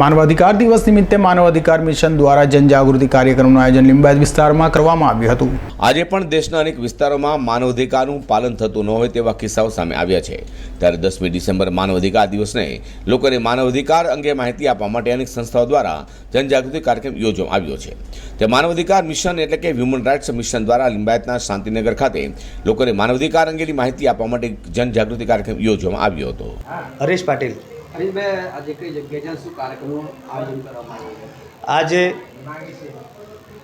માનવાધિકાર દિવસ નિમિત્તે માનવાધિકાર મિશન દ્વારા જનજાગૃતિ કાર્યક્રમનું આયોજન લિંબાયત વિસ્તારમાં કરવામાં આવ્યું હતું. આજે પણ દેશના અનેક વિસ્તારોમાં માનવાધિકારનું પાલન થતું ન હોય તેવા કિસ્સાઓ સામે આવ્યા છે. ત્યારે દસમી ડિસેમ્બર માનવાધિકાર દિવસને લોકોને માનવાધિકાર અંગે માહિતી આપવા માટે અનેક સંસ્થાઓ દ્વારા જનજાગૃતિ કાર્યક્રમ યોજવામાં આવ્યો છે. તે માનવાધિકાર મિશન એટલે કે હ્યુમન રાઇટ્સ મિશન દ્વારા લિંબાયતના શાંતિનગર ખાતે લોકોને માનવાધિકાર અંગેની માહિતી આપવા માટે જનજાગૃતિ કાર્યક્રમ યોજવામાં આવ્યો હતો. હરીશ પાટીલ આજે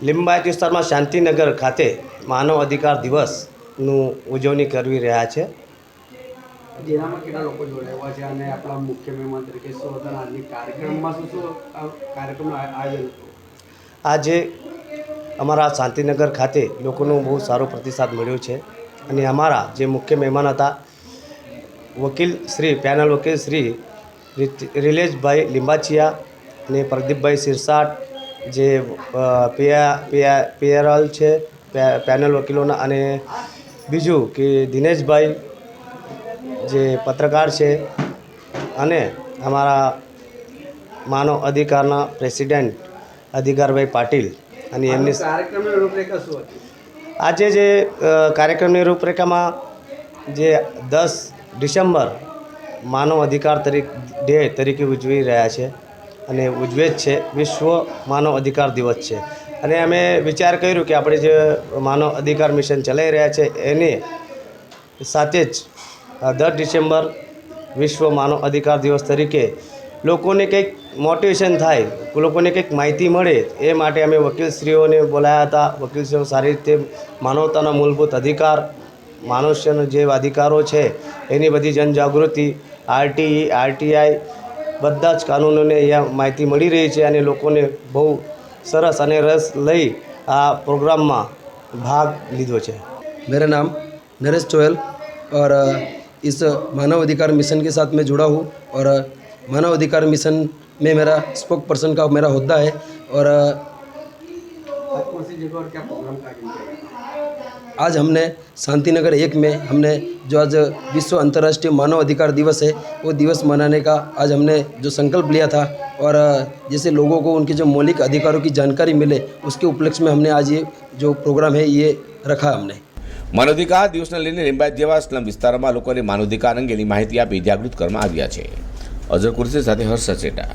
લિંબાયત વિસ્તારમાં શાંતિનગર ખાતે માનવ અધિકાર દિવસનું ઉજવણી કરવી રહ્યા છે. છે જેનામાં કેટલા લોકો જોડાયા છે અને આપણા મુખ્ય મહેમાન તરીકે શું આજની કાર્યક્રમમાં શું શું કાર્યક્રમનું આયોજન આજે અમારા શાંતિનગર ખાતે લોકોનો બહુ સારો પ્રતિસાદ મળ્યો છે અને અમારા જે મુખ્ય મહેમાન હતા વકીલ શ્રી પેનલ વકીલ શ્રી રિલેશભાઈ લીંબાચિયા અને પ્રદીપભાઈ સિરસાટ જે પિયા છે પે- પેનલ વકીલોના અને બીજું કે દિનેશભાઈ જે પત્રકાર છે અને અમારા માનવ અધિકારના પ્રેસિડેન્ટ અધિકારભાઈ પાટીલ અને એમની આજનો કાર્યક્રમની રૂપરેખા શું હતી? આજે જે કાર્યક્રમની રૂપરેખામાં જે દસ ડિસેમ્બર માનવ અધિકાર તરીકે ડે તરીકે ઉજવી રહ્યા છે અને ઉજવે જ છે. વિશ્વ માનવ અધિકાર દિવસ છે. અને અમે વિચાર કર્યું કે આપણે જે માનવ અધિકાર મિશન ચલાવી રહ્યા છે, એને સાથે જ દસ ડિસેમ્બર વિશ્વ માનવ અધિકાર દિવસ તરીકે લોકોને કંઈક મોટિવેશન થાય, લોકોને કંઈક માહિતી મળે, એ માટે અમે વકીલશ્રીઓને બોલાયા હતા. વકીલશ્રીઓ સારી રીતે માનવતાના મૂળભૂત અધિકાર મનુષ્યના જે અધિકારો છે એની બધી જનજાગૃતિ આરટીઈ આરટીઆઈ બધા જ કાનૂનોને અહીંયા માહિતી મળી રહી છે અને લોકોને બહુ સરસ અને રસ લઈ આ પ્રોગ્રામમાં ભાગ લીધો છે मेरा नाम नरेश चोयल और अ, इस मानव अधिकार मिशन के साथ मैं जुड़ा हूँ और अ, मानव अधिकार मिशन में मेरा स्पोक पर्सन का मेरा होता है और अ, आज कौन सी जगह और क्या प्रोग्राम का आयोजन किया गया? आज हमने शांति नगर एक में हमने जो आज विश्व अंतर्राष्ट्रीय मानव अधिकार दिवस है वो दिवस मनाने का आज हमने जो संकल्प लिया था और अ, जैसे लोगों को उनके जो मौलिक अधिकारों की जानकारी मिले उसके उपलक्ष्य में हमने आज ये जो प्रोग्राम है ये रखा हमने માનવાધિકાર દિવસને લઈને લિંબાયત જેવા સ્લમ વિસ્તારોમાં લોકોને માનવાધિકાર અંગેની માહિતી આપી જાગૃત કરવામાં આવ્યા છે અઝર કુરશી સાથે હર્ષ સચેટા